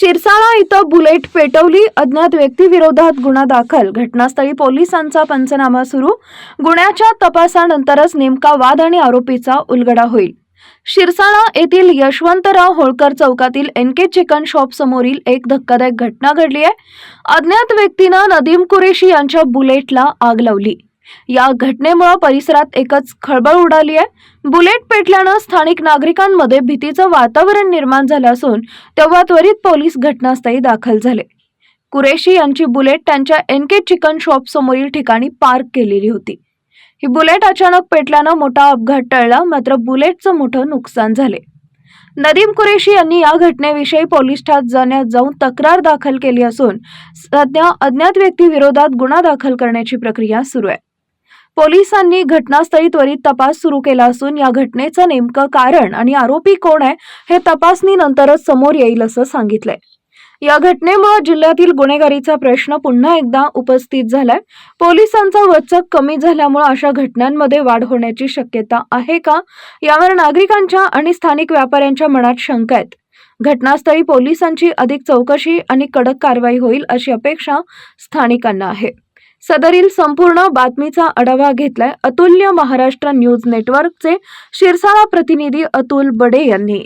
शिरसाळा इथं बुलेट पेटवली. अज्ञात व्यक्तीविरोधात गुन्हा दाखल. घटनास्थळी पोलिसांचा पंचनामा सुरू. गुन्ह्याच्या तपासानंतरच नेमका वाद आणि आरोपीचा उलगडा होईल. शिरसाळा येथील यशवंतराव होळकर चौकातील एन के चिकन शॉप समोरील एक धक्कादायक घटना घडली आहे. अज्ञात व्यक्तीनं नदीम कुरेशी यांच्या बुलेटला आग लावली. या घटनेमुळे परिसरात एकच खळबळ उडाली आहे. बुलेट पेटल्यानं स्थानिक नागरिकांमध्ये भीतीचं वातावरण निर्माण झालं असून तेव्हा त्वरित पोलीस घटनास्थळी दाखल झाले. कुरेशी यांची बुलेट त्यांच्या एन के चिकन शॉप समोरील ठिकाणी पार्क केलेली होती. ही बुलेट अचानक पेटल्यानं मोठा अपघात टळला मात्र बुलेटचं मोठं नुकसान झाले. नदीम कुरेशी यांनी या घटनेविषयी पोलीस ठाण्यात जाण्यात जाऊन तक्रार दाखल केली असून सध्या अज्ञात व्यक्तीविरोधात गुन्हा दाखल करण्याची प्रक्रिया सुरू आहे. पोलिसांनी घटनास्थळी त्वरित तपास सुरू केला असून या घटनेचं नेमकं कारण आणि आरोपी कोण आहे हे तपासणीनंतरच समोर येईल असं सांगितलंय. या घटनेमुळे जिल्ह्यातील गुन्हेगारीचा प्रश्न पुन्हा एकदा उपस्थित झालाय. पोलिसांचा वचक कमी झाल्यामुळे अशा घटनांमध्ये वाढ होण्याची शक्यता आहे का? यावर नागरिकांच्या आणि स्थानिक व्यापाऱ्यांच्या मनात शंका आहेत. घटनास्थळी पोलिसांची अधिक चौकशी आणि कडक कारवाई होईल अशी अपेक्षा स्थानिकांना आहे. सदरील संपूर्ण बातमीचा आढावा घेतलाय अतुल्य महाराष्ट्र न्यूज नेटवर्कचे शिरसाळा प्रतिनिधी अतुल बडे यांनी.